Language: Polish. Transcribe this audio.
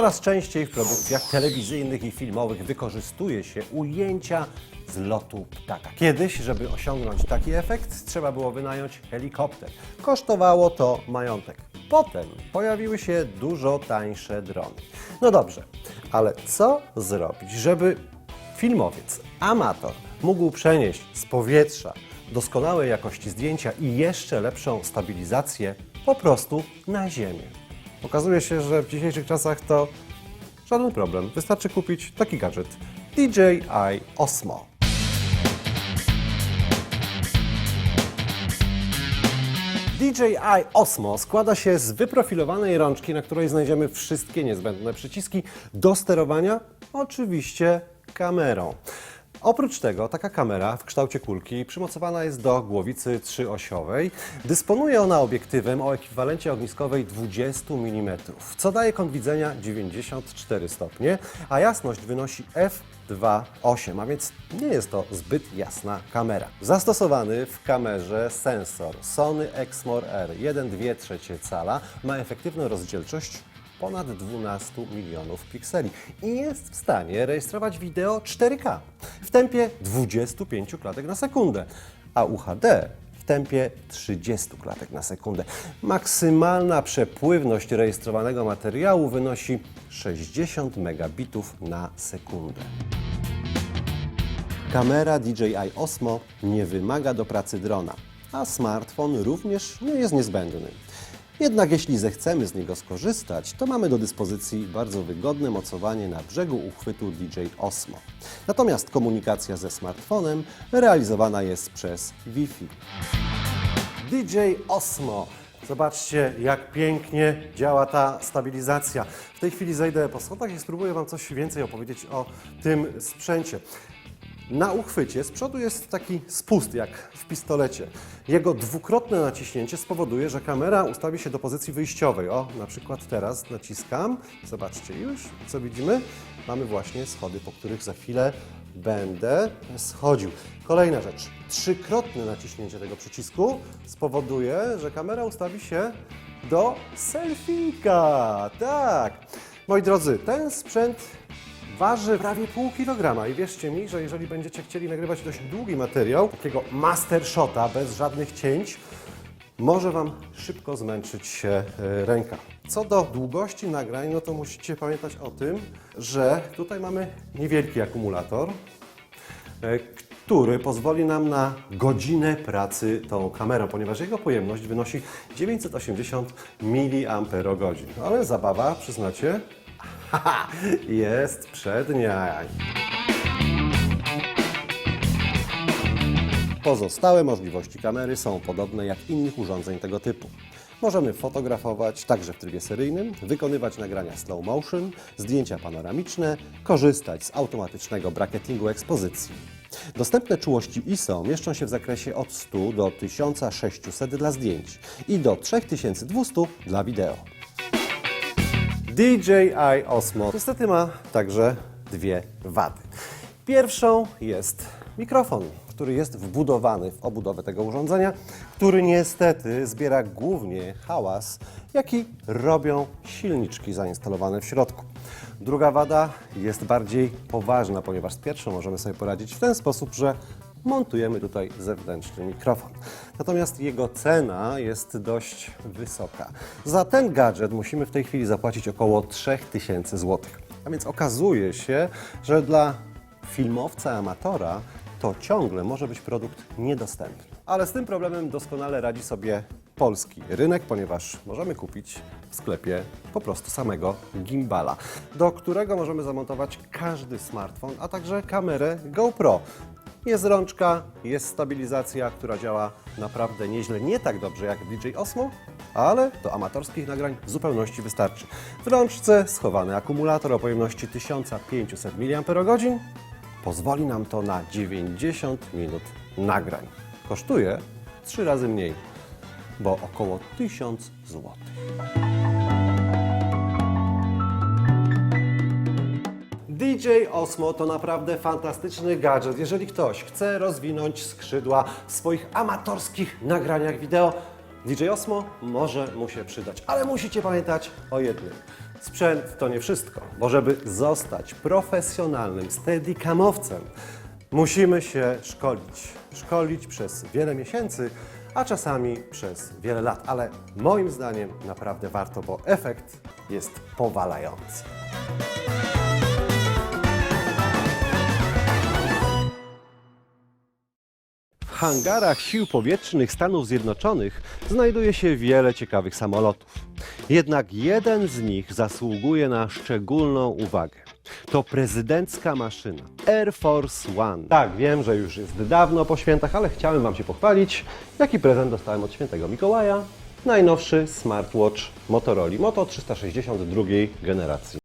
Coraz częściej w produkcjach telewizyjnych i filmowych wykorzystuje się ujęcia z lotu ptaka. Kiedyś, żeby osiągnąć taki efekt, trzeba było wynająć helikopter. Kosztowało to majątek. Potem pojawiły się dużo tańsze drony. No dobrze, ale co zrobić, żeby filmowiec, amator mógł przenieść z powietrza doskonałej jakości zdjęcia i jeszcze lepszą stabilizację po prostu na ziemię? Okazuje się, że w dzisiejszych czasach to żaden problem. Wystarczy kupić taki gadżet DJI Osmo. DJI Osmo składa się z wyprofilowanej rączki, na której znajdziemy wszystkie niezbędne przyciski do sterowania, oczywiście kamerą. Oprócz tego taka kamera w kształcie kulki przymocowana jest do głowicy trzyosiowej. Dysponuje ona obiektywem o ekwiwalencie ogniskowej 20 mm, co daje kąt widzenia 94 stopnie, a jasność wynosi f2.8, a więc nie jest to zbyt jasna kamera. Zastosowany w kamerze sensor Sony Exmor R 1,2 cala ma efektywną rozdzielczość ponad 12 milionów pikseli i jest w stanie rejestrować wideo 4K w tempie 25 klatek na sekundę, a UHD w tempie 30 klatek na sekundę. Maksymalna przepływność rejestrowanego materiału wynosi 60 megabitów na sekundę. Kamera DJI Osmo nie wymaga do pracy drona, a smartfon również nie jest niezbędny. Jednak jeśli zechcemy z niego skorzystać, to mamy do dyspozycji bardzo wygodne mocowanie na brzegu uchwytu DJI Osmo. Natomiast komunikacja ze smartfonem realizowana jest przez Wi-Fi. DJ Osmo. Zobaczcie, jak pięknie działa ta stabilizacja. W tej chwili zejdę po schodach i spróbuję Wam coś więcej opowiedzieć o tym sprzęcie. Na uchwycie z przodu jest taki spust, jak w pistolecie. Jego dwukrotne naciśnięcie spowoduje, że kamera ustawi się do pozycji wyjściowej. O, na przykład teraz naciskam. Zobaczcie już, co widzimy? Mamy właśnie schody, po których za chwilę będę schodził. Kolejna rzecz. Trzykrotne naciśnięcie tego przycisku spowoduje, że kamera ustawi się do selfika. Tak. Moi drodzy, ten sprzęt waży prawie pół kilograma i wierzcie mi, że jeżeli będziecie chcieli nagrywać dość długi materiał, takiego master shota bez żadnych cięć, może Wam szybko zmęczyć się e, ręka. Co do długości nagrań, no to musicie pamiętać o tym, że tutaj mamy niewielki akumulator, e, który pozwoli nam na godzinę pracy tą kamerą, ponieważ jego pojemność wynosi 980 mAh. Ale zabawa, przyznacie, jest przednia. Pozostałe możliwości kamery są podobne jak innych urządzeń tego typu. Możemy fotografować także w trybie seryjnym, wykonywać nagrania slow motion, zdjęcia panoramiczne, korzystać z automatycznego bracketingu ekspozycji. Dostępne czułości ISO mieszczą się w zakresie od 100 do 1600 dla zdjęć i do 3200 dla wideo. DJI Osmo niestety ma także dwie wady. Pierwszą jest mikrofon, który jest wbudowany w obudowę tego urządzenia, który niestety zbiera głównie hałas, jaki robią silniczki zainstalowane w środku. Druga wada jest bardziej poważna, ponieważ z pierwszą możemy sobie poradzić w ten sposób, że montujemy tutaj zewnętrzny mikrofon. Natomiast jego cena jest dość wysoka. Za ten gadżet musimy w tej chwili zapłacić około 3000 zł. A więc okazuje się, że dla filmowca amatora to ciągle może być produkt niedostępny. Ale z tym problemem doskonale radzi sobie polski rynek, ponieważ możemy kupić w sklepie po prostu samego gimbala, do którego możemy zamontować każdy smartfon, a także kamerę GoPro. Jest rączka, jest stabilizacja, która działa naprawdę nieźle, nie tak dobrze jak DJ Osmo, ale do amatorskich nagrań w zupełności wystarczy. W rączce schowany akumulator o pojemności 1500 mAh pozwoli nam to na 90 minut nagrań. Kosztuje 3 razy mniej, bo około 1000 zł. DJ Osmo to naprawdę fantastyczny gadżet. Jeżeli ktoś chce rozwinąć skrzydła w swoich amatorskich nagraniach wideo, DJ Osmo może mu się przydać. Ale musicie pamiętać o jednym. Sprzęt to nie wszystko, bo żeby zostać profesjonalnym steadicamowcem, musimy się szkolić. Szkolić przez wiele miesięcy, a czasami przez wiele lat, ale moim zdaniem naprawdę warto, bo efekt jest powalający. Hangarach Sił Powietrznych Stanów Zjednoczonych znajduje się wiele ciekawych samolotów. Jednak jeden z nich zasługuje na szczególną uwagę. To prezydencka maszyna Air Force One. Tak, wiem, że już jest dawno po świętach, ale chciałem Wam się pochwalić, jaki prezent dostałem od świętego Mikołaja. Najnowszy smartwatch Motorola Moto 360 drugiej generacji.